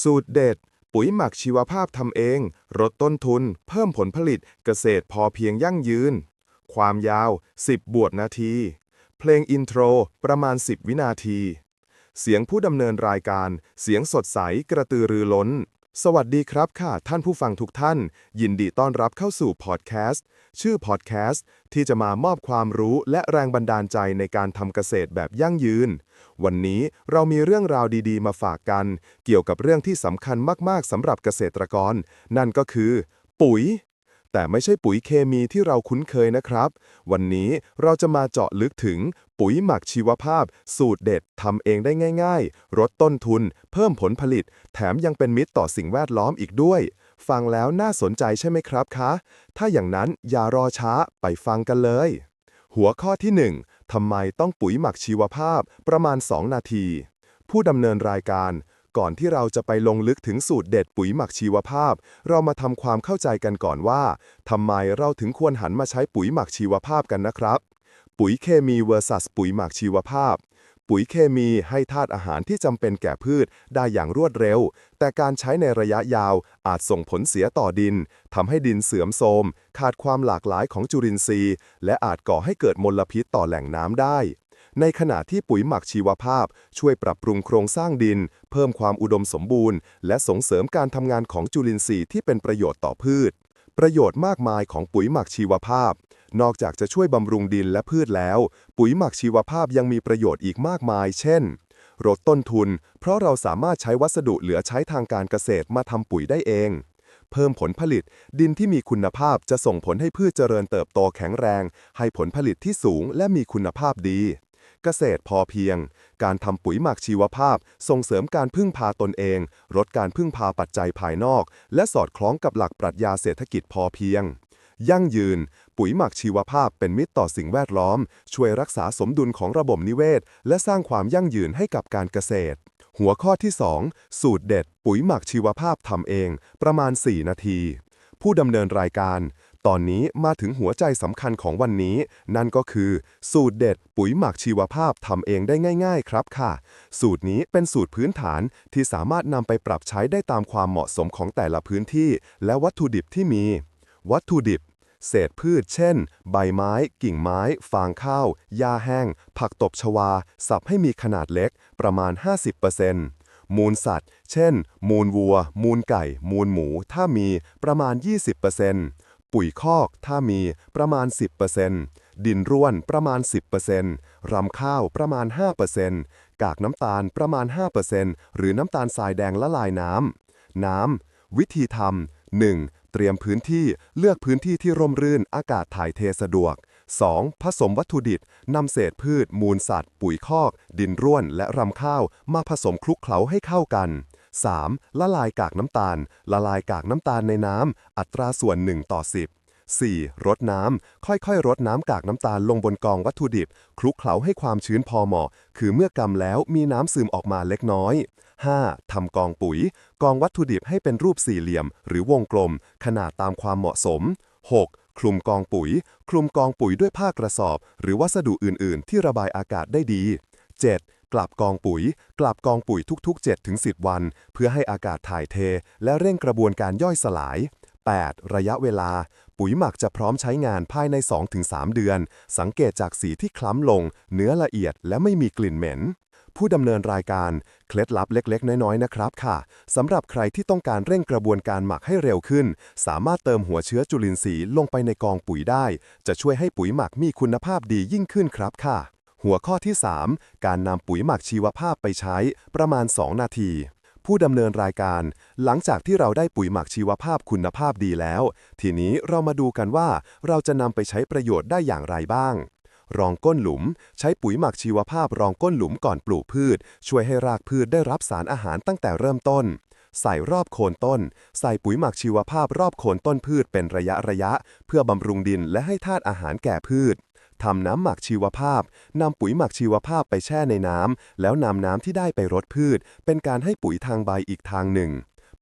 สูตรเด็ด ปุ๋ยหมักชีวภาพทำเอง ลดต้นทุน เพิ่มผลผลิตเกษตรพอเพียงยั่งยืน ความยาว 10 บวกนาที เพลงอินโทรประมาณ 10 วินาที เสียงผู้ดำเนินรายการ เสียงสดใสกระตือรือร้น สวัสดีครับค่ะ ท่านผู้ฟังทุกท่าน ยินดีต้อนรับเข้าสู่พอดแคสต์ชื่อพอดแคสต์ที่จะมามอบความรู้และแรงบันดาลใจในการทำเกษตรแบบยั่งยืน วันนี้เรามีเรื่องราวดีๆ มาฝากกัน เกี่ยวกับเรื่องที่สำคัญมากๆสำหรับเกษตรกร นั่นก็คือ ปุ๋ย แต่ไม่ใช่ปุ๋ยเคมีที่เราคุ้นเคยนะครับ วันนี้เราจะมาเจาะลึกถึงปุ๋ยหมักชีวภาพ สูตรเด็ดทำเองได้ง่ายๆ ลดต้นทุน เพิ่มผลผลิต แถมยังเป็นมิตรต่อสิ่งแวดล้อมอีกด้วย ฟังแล้วน่าสนใจใช่ไหมครับคะ ถ้าอย่างนั้นอย่ารอช้าไปฟังกันเลย หัวข้อที่ 1ทำไมต้องปุ๋ยหมักชีวภาพประมาณ 2 นาที ผู้ดำเนินรายการ ก่อนที่เราจะไปลงลึกถึงสูตรเด็ดปุ๋ยหมักชีวภาพ เรามาทำความเข้าใจกันก่อนว่าทำไมเราถึงควรหันมาใช้ปุ๋ยหมักชีวภาพกันนะครับ ปุ๋ยเคมี vs ปุ๋ยหมักชีวภาพ ปุ๋ยเคมีให้ธาตุอาหารที่จำเป็นแก่พืชได้อย่างรวดเร็ว แต่การใช้ในระยะยาวอาจส่งผลเสียต่อดินทำให้ดินเสื่อมโทรมขาดความหลากหลายของจุลินทรีย์ และอาจก่อให้เกิดมลพิษต่อแหล่งน้ำได้ ในขณะที่ปุ๋ยหมักชีวภาพ ช่วยปรับปรุงโครงสร้างดิน เพิ่มความอุดมสมบูรณ์ และส่งเสริมการทำงานของจุลินทรีย์ที่เป็นประโยชน์ต่อพืช ประโยชน์มากมายของปุ๋ยหมักชีวภาพ นอกจากจะช่วยบำรุงดินและพืชแล้ว ปุ๋ยหมักชีวภาพยังมีประโยชน์อีกมากมาย เช่นลดต้นทุน เพราะเราสามารถใช้วัสดุเหลือใช้ทางการเกษตรมาทำปุ๋ยได้เอง เพิ่มผลผลิต ดินที่มีคุณภาพจะส่งผลให้พืชเจริญเติบโตแข็งแรง ให้ผลผลิตที่สูงและมีคุณภาพดี เกษตรพอเพียง การทำปุ๋ยหมักชีวภาพ ส่งเสริมการพึ่งพาตนเอง ลดการพึ่งพาปัจจัยภายนอก และสอดคล้องกับหลักปรัชญาเศรษฐกิจพอเพียง ยั่งยืน ปุ๋ยหมักชีวภาพเป็นมิตรต่อสิ่งแวดล้อม ช่วยรักษาสมดุลของระบบนิเวศ และสร้างความยั่งยืนให้กับการเกษตร หัวข้อที่ 2 สูตรเด็ด ปุ๋ยหมักชีวภาพทำเอง ประมาณ 4 นาที ผู้ดำเนินรายการ ตอนนี้มาถึงหัวใจสำคัญของวันนี้ นั่นก็คือ สูตรเด็ดปุ๋ยหมักชีวภาพทำเองได้ง่าย ๆ ครับค่ะ สูตรนี้เป็นสูตรพื้นฐานที่สามารถนำไปปรับใช้ได้ตามความเหมาะสมของแต่ละพื้นที่ และวัตถุดิบที่มี วัตถุดิบ เศษพืช เช่น ใบไม้ กิ่งไม้ ฟางข้าวหญ้าแห้ง ผักตบชวา สับให้มีขนาดเล็ก ประมาณ 50%มูลสัตว์ เช่น มูลวัว มูลไก่ มูลหมู ถ้ามี ประมาณ 20% ปุ๋ยคอกถ้ามีประมาณ 10%ดินร่วนประมาณ 10%รำข้าวประมาณ 5%กากน้ำตาลประมาณ 5%หรือน้ำตาลทรายแดงละลายน้ำน้ำวิธีทำ 1. เตรียมพื้นที่เลือกพื้นที่ที่ร่มรื่นอากาศถ่ายเทสะดวก 2. ผสมวัตถุดิบนำเศษพืช มูลสัตว์ ปุ๋ยคอก ดินร่วน และรำข้าว มาผสมคลุกเคล้าให้เข้ากัน 3. ละลายกากน้ำตาล ละลายกากน้ำตาลในน้ำ อัตราส่วน 1 ต่อ 10 4. รดน้ำ ค่อยๆ รดน้ำกากน้ำตาลลงบนกองวัตถุดิบ คลุกเคล้าให้ความชื้นพอเหมาะ คือเมื่อกำแล้วมีน้ำซึมออกมาเล็กน้อย 5. ทำกองปุ๋ย กองวัตถุดิบให้เป็นรูปสี่เหลี่ยม หรือวงกลม ขนาดตามความเหมาะสม 6. คลุมกองปุ๋ย คลุมกองปุ๋ยด้วยผ้ากระสอบ หรือวัสดุอื่นๆ ที่ระบายอากาศได้ดี 7. กลับกองปุ๋ย กลับกองปุ๋ยทุกๆ 7-10วัน เพื่อให้อากาศถ่ายเท และเร่งกระบวนการย่อยสลาย 8. ระยะเวลา ปุ๋ยหมักจะพร้อมใช้งานภายใน 2-3 เดือน สังเกตจากสีที่คล้ำลง เนื้อละเอียดและไม่มีกลิ่นเหม็น ผู้ดำเนินรายการ เคล็ดลับเล็กๆ น้อยๆ นะครับค่ะสำหรับใครที่ต้องการเร่งกระบวนการหมักให้เร็วขึ้น สามารถเติมหัวเชื้อจุลินทรีย์ลงไปในกองปุ๋ยได้ จะช่วยให้ปุ๋ยหมักมีคุณภาพดียิ่งขึ้นครับค่ะ หัวข้อที่ 3 การนำปุ๋ยหมักชีวภาพไปใช้ประมาณ 2 นาที ผู้ดำเนินรายการ หลังจากที่เราได้ปุ๋ยหมักชีวภาพคุณภาพดีแล้ว ทีนี้เรามาดูกันว่าเราจะนำไปใช้ประโยชน์ได้อย่างไรบ้าง รองก้นหลุม ใช้ปุ๋ยหมักชีวภาพรองก้นหลุมก่อนปลูกพืช ช่วยให้รากพืชได้รับสารอาหารตั้งแต่เริ่มต้น ใส่รอบโคนต้น ใส่ปุ๋ยหมักชีวภาพรอบโคนต้นพืชเป็นระยะระยะ เพื่อบำรุงดินและให้ธาตุอาหารแก่พืช ทำน้ำหมักชีวภาพนำปุ๋ยหมักชีวภาพไปแช่ในน้ำแล้วนำน้ำที่ได้ไปรดพืช เป็นการให้ปุ๋ยทางใบอีกทางหนึ่ง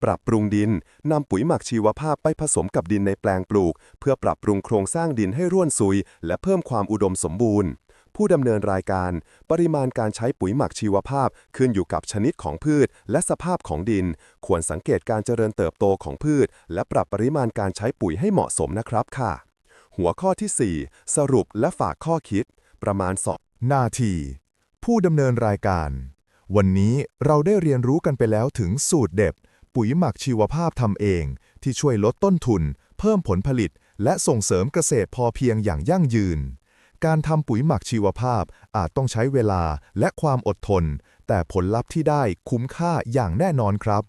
ปรับปรุงดินนำปุ๋ยหมักชีวภาพไปผสมกับดินในแปลงปลูก เพื่อปรับปรุงโครงสร้างดินให้ร่วนซุย และเพิ่มความอุดมสมบูรณ์ผู้ดำเนินรายการ ปริมาณการใช้ปุ๋ยหมักชีวภาพขึ้นอยู่กับชนิดของพืช และสภาพของดิน ควรสังเกตการเจริญเติบโตของพืช และปรับปริมาณการใช้ปุ๋ยให้เหมาะสมนะครับค่ะ หัวข้อที่ 4 สรุปและฝากข้อคิด ประมาณสองนาที ผู้ดำเนินรายการ วันนี้เราได้เรียนรู้กันไปแล้วถึงสูตรเด็บปุ๋ยหมักชีวภาพทำเอง ที่ช่วยลดต้นทุน เพิ่มผลผลิต และส่งเสริมเกษตรพอเพียงอย่างยั่งยืน การทำปุ๋ยหมักชีวภาพอาจต้องใช้เวลาและความอดทน แต่ผลลัพธ์ที่ได้คุ้มค่าอย่างแน่นอนครับ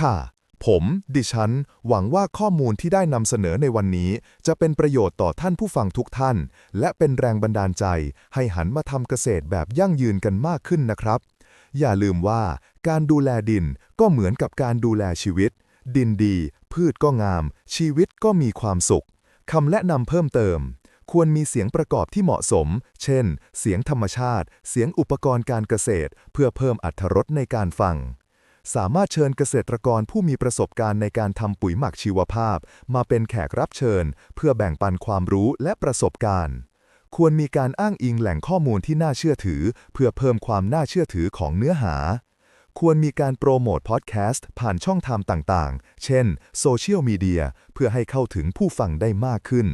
ค่ะ ผม ดิฉัน หวังว่าข้อมูลที่ได้นำเสนอในวันนี้ จะเป็นประโยชน์ต่อท่านผู้ฟังทุกท่าน และเป็นแรงบันดาลใจ ให้หันมาทำเกษตรแบบยั่งยืนกันมากขึ้นนะครับ อย่าลืมว่า การดูแลดินก็เหมือนกับการดูแลชีวิต ดินดี พืชก็งาม ชีวิตก็มีความสุขคำแนะนำเพิ่มเติม ควรมีเสียงประกอบที่เหมาะสม เช่น เสียงธรรมชาติ เสียงอุปกรณ์การเกษตร เพื่อเพิ่มอรรถรสในการฟัง สามารถเชิญเกษตรกรผู้มีประสบการณ์ในการทำปุ๋ยหมักชีวภาพ มาเป็นแขกรับเชิญ เพื่อแบ่งปันความรู้และประสบการณ์ ควรมีการอ้างอิงแหล่งข้อมูลที่น่าเชื่อถือ เพื่อเพิ่มความน่าเชื่อถือของเนื้อหา ควรมีการโปรโมทพอดแคสต์ผ่านช่องทางต่างๆ เช่นโซเชียลมีเดียเพื่อให้เข้าถึงผู้ฟังได้มากขึ้น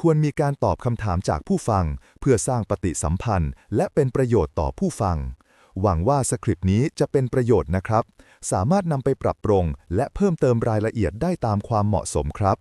ควรมีการตอบคำถามจากผู้ฟัง เพื่อสร้างปฏิสัมพันธ์ และเป็นประโยชน์ต่อผู้ฟัง หวังว่าสคริปต์นี้จะเป็นประโยชน์นะครับ สามารถนำไปปรับปรุงและเพิ่มเติมรายละเอียดได้ตามความเหมาะสมครับ